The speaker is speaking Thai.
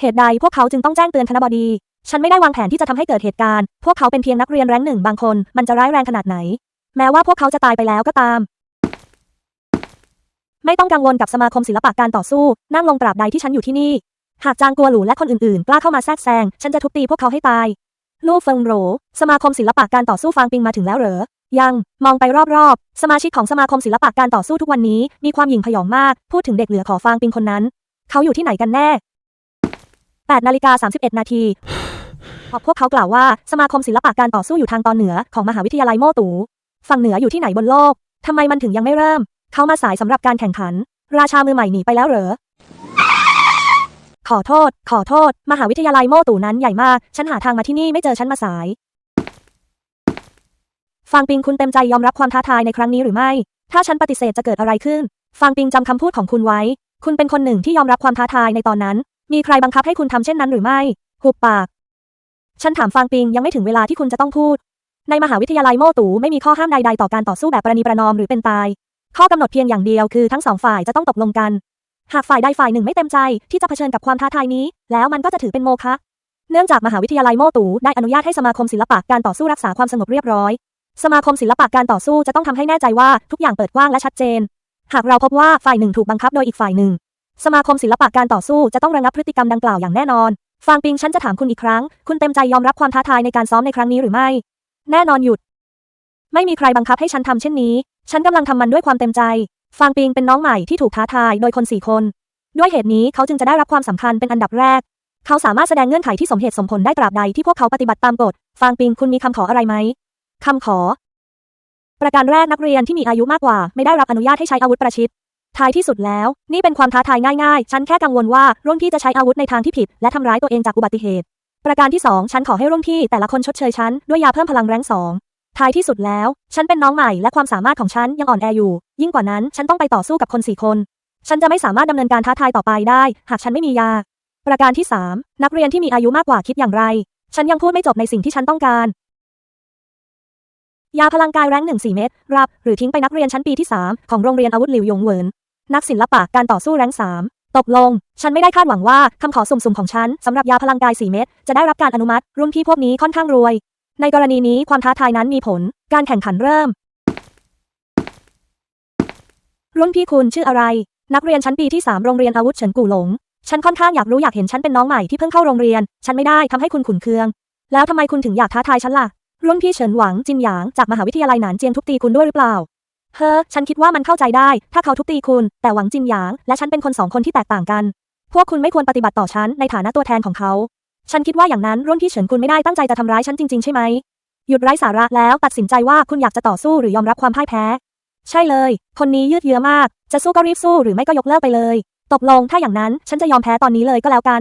เหตุใดพวกเขาจึงต้องแจ้งเตือนคณบดี ฉันไม่ได้วางแผนที่จะทำให้เกิดเหตุการณ์ พวกเขาเป็นเพียงนักเรียนแรงหนึ่งบางคน มันจะร้ายแรงขนาดไหน แม้ว่าพวกเขาจะตายไปแล้วก็ตาม ไม่ต้องกังวลกับสมาคมศิลปะการต่อสู้ นั่งลงตราบใดที่ฉันอยู่ที่นี่ หากจางกัวหลูและคนอื่นๆ กล้าเข้ามาแทรกแซง ฉันจะทุบตีพวกเขาให้ตาย ลู่เฟิงโหรสมาคมศิลปะการต่อสู้ฟางปิงมาถึงแล้วเหรอ ยัง มองไปรอบๆ สมาชิกของสมาคมศิลปะการต่อสู้ทุกวันนี้ มีความหยิ่งพยองมาก พูดถึงเด็กเหลือขอฟางปิงคนนั้น เขาอยู่ที่ไหนกันแน่ 8นาฬิกา31 นาทีพอพวกเขากล่าวว่าสมาคมศิลปะการต่อสู้อยู่ทางตอนเหนือของมหาวิทยาลัยโมตูฝั่งเหนืออยู่ที่ไหนบนโลกทำไมมันถึงยังไม่เริ่ม เขามาสายสำหรับการแข่งขัน ราชามือใหม่หนีไปแล้วเหรอ ขอโทษ ขอโทษ มหาวิทยาลัยโมตูนั้นใหญ่มาก ฉันหาทางมาที่นี่ไม่เจอฉันมาสาย ฟางปิงคุณเต็มใจยอมรับความท้าทายในครั้งนี้หรือไม่ ถ้าฉันปฏิเสธจะเกิดอะไรขึ้น ฟางปิงจำคำพูดของคุณไว้ คุณเป็นคนหนึ่งที่ยอมรับความท้าทายในตอนนั้น มีใครบังคับให้คุณทำเช่นนั้นหรือไม่ หุบปาก ฉันถามฟางปิงยังไม่ถึงเวลาที่คุณจะต้องพูด ในมหาวิทยาลัยโม่ตูไม่มีข้อห้ามใดๆต่อการต่อสู้แบบประนีประนอมหรือเป็นตาย ข้อกำหนดเพียงอย่างเดียวคือทั้งสองฝ่ายจะต้องตกลงกัน หากฝ่ายใดฝ่ายหนึ่งไม่เต็มใจที่จะเผชิญกับความท้าทายนี้ แล้วมันก็จะถือเป็นโมฆะ เนื่องจากมหาวิทยาลัยโม่ตูได้อนุญาตให้สมาคมศิลปะการต่อสู้รักษาความสงบเรียบร้อย สมาคมศิลปะการต่อสู้จะต้องทำให้แน่ใจว่าทุกอย่างเปิดกว้างและชัดเจน หากเราพบว่าฝ่ายหนึ่งถูกบังคับโดยอีกฝ่ายหนึ่ง สมาคมศิลปะการต่อสู้จะต้องระงับพฤติกรรมดังกล่าวอย่างแน่นอน ฟางปิงฉันจะถามคุณอีกครั้ง คุณเต็มใจยอมรับความท้าทายในการซ้อมในครั้งนี้หรือไม่ แน่นอนหยุด ไม่มีใครบังคับให้ฉันทำเช่นนี้ ฉันกำลังทำมันด้วยความเต็มใจ ฟางปิงเป็นน้องใหม่ที่ถูกท้าทายโดยคนสี่คน ด้วยเหตุนี้เขาจึงจะได้รับความสำคัญเป็นอันดับแรก เขาสามารถแสดงเงื่อนไขที่สมเหตุสมผลได้ตราบใดที่พวกเขาปฏิบัติตามกฎ ฟางปิงคุณมีคำขออะไรไหมคำขอ ประการแรกนักเรียนที่มีอายุมากกว่า ไม่ได้รับอนุญาตให้ใช้อาวุธประชิด ท้ายที่สุดแล้ว นี่เป็นความท้าทายง่ายๆ ฉันแค่กังวลว่ารุ่นพี่จะใช้อาวุธในทางที่ผิด และทำร้ายตัวเองจากอุบัติเหตุ ประการที่สองฉันขอให้รุ่นพี่แต่ละคนชดเชยฉันด้วยยาเพิ่มพลังแรงสองท้ายที่สุดแล้ว ฉันเป็นน้องใหม่และความสามารถของฉันยังอ่อนแออยู่ ยิ่งกว่านั้นฉันต้องไปต่อสู้กับคนสี่คน ฉันจะไม่สามารถดำเนินการท้าทายต่อไปได้ หากฉันไม่มียา ประการที่สามนักเรียนที่มีอายุมากกว่าคิดอย่างไร ฉันยังพูดไม่จบในสิ่งที่ฉันต้องการ ยาพลังกายแรงหนึ่งสี่เม็ดรับ หรือทิ้งไปนักเรียนชั้นปีที่สามของโรงเรียนอาวุธหลิวหยงเหวิน นักศิลปะการต่อสู้แรงสามตกลง ฉันไม่ได้คาดหวังว่าคำขอสุ่มๆของฉันสำหรับยาพลังกายสี่เม็ดจะได้รับการอนุมัติ รุ่นพี่พวกนี้ค่อนข้างรวย ในกรณีนี้ความท้าทายนั้นมีผล การแข่งขันเริ่ม รุ่นพี่คุณชื่ออะไร นักเรียนชั้นปีที่สามโรงเรียนอาวุธเฉินกู่หลง ฉันค่อนข้างอยากรู้อยากเห็นฉันเป็นน้องใหม่ที่เพิ่งเข้าโรงเรียน ฉันไม่ได้ทำให้คุณขุนเคือง แล้วทำไมคุณถึงอยากท้าทายฉันล่ะ รุ่นพี่เฉินหวังจินหยางจากมหาวิทยาลัยหนานเจียงทุบตีคุณด้วยหรือเปล่า เฮ้อฉันคิดว่ามันเข้าใจได้ ถ้าเขาทุบตีคุณ แต่หวังจินหยาง และฉันเป็นคนสองคนที่แตกต่างกัน พวกคุณไม่ควรปฏิบัติต่อฉันในฐานะตัวแทนของเขา ฉันคิดว่าอย่างนั้นรุ่นพี่เฉินคุณไม่ได้ตั้งใจจะทำร้ายฉันจริงๆใช่ไหม หยุดไร้สาระแล้วตัดสินใจว่าคุณอยากจะต่อสู้หรือยอมรับความพ่ายแพ้ ใช่เลย คนนี้ยืดเยื้อมาก จะสู้ก็รีบสู้หรือไม่ก็ยกเลิกไปเลย ตกลงถ้าอย่างนั้นฉันจะยอมแพ้ตอนนี้เลยก็แล้วกัน